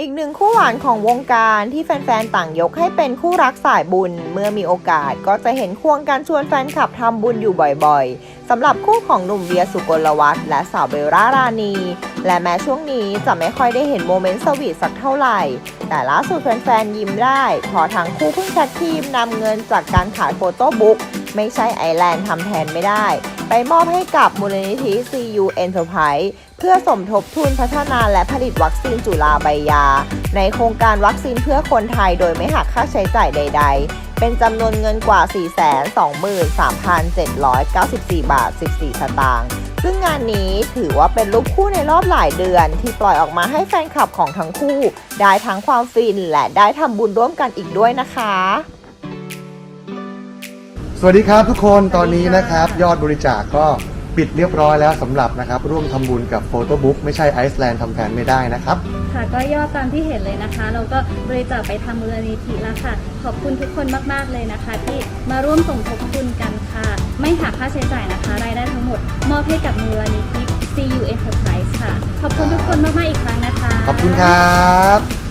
อีกหนึ่งคู่หวานของวงการที่แฟนๆ ต่างยกให้เป็นคู่รักสายบุญ เมื่อมีโอกาสก็จะเห็นควงการชวนแฟนคลับทำบุญอยู่บ่อยๆสำหรับคู่ของหนุ่มเวียสุกลวัฒน์และสาวเบลล่ารานีและแม้ช่วงนี้จะไม่ค่อยได้เห็นโมเมนต์สวีทสักเท่าไหร่ แต่ล่าสุดแฟนๆ ยิ้มได้เพอทั้งคู่เพิ่งแท็กทีมนำเงินจากการขายโฟโต้บุ๊กไม่ใช่ไอแลนด์ทำแทนไม่ได้ ไปมอบให้กับมูลนิธิ CU Enterprise เพื่อสมทบทุนพัฒนาและผลิตวัคซีนจุฬาใบยา ในโครงการวัคซีนเพื่อคนไทยโดยไม่หักค่าใช้จ่ายใด ๆ เป็นจำนวนเงินกว่า 423,794 บาท 14 สตางค์ซึ่งงานนี้ถือว่าเป็นรูปคู่ในรอบหลายเดือน ที่ปล่อยออกมาให้แฟนคลับของทั้งคู่ ได้ทั้งความฟินและได้ทำบุญร่วมกันอีกด้วยนะคะ สวัสดีครับทุกคนตอนนี้นะครับ ยอดบริจาคก็ปิดเรียบร้อยแล้วสำหรับนะครับ ร่วมทำบุญกับโฟโต้บุ๊กไม่ใช่ไอซ์แลนด์ทำแทนไม่ได้นะครับ ค่ะก็ยอดตามที่เห็นเลยนะคะ เราก็บริจาคไปทำมูลนิธิแล้วค่ะ ขอบคุณทุกคนมากๆเลยนะคะ ที่มาร่วมสมทบทุนกันค่ะ ไม่หักค่าใช้จ่ายนะคะ รายได้ทั้งหมด มอบให้กับมูลนิธิ CU Enterprise ค่ะ ขอบคุณทุกคนมากๆอีกครั้งนะคะ ขอบคุณครับ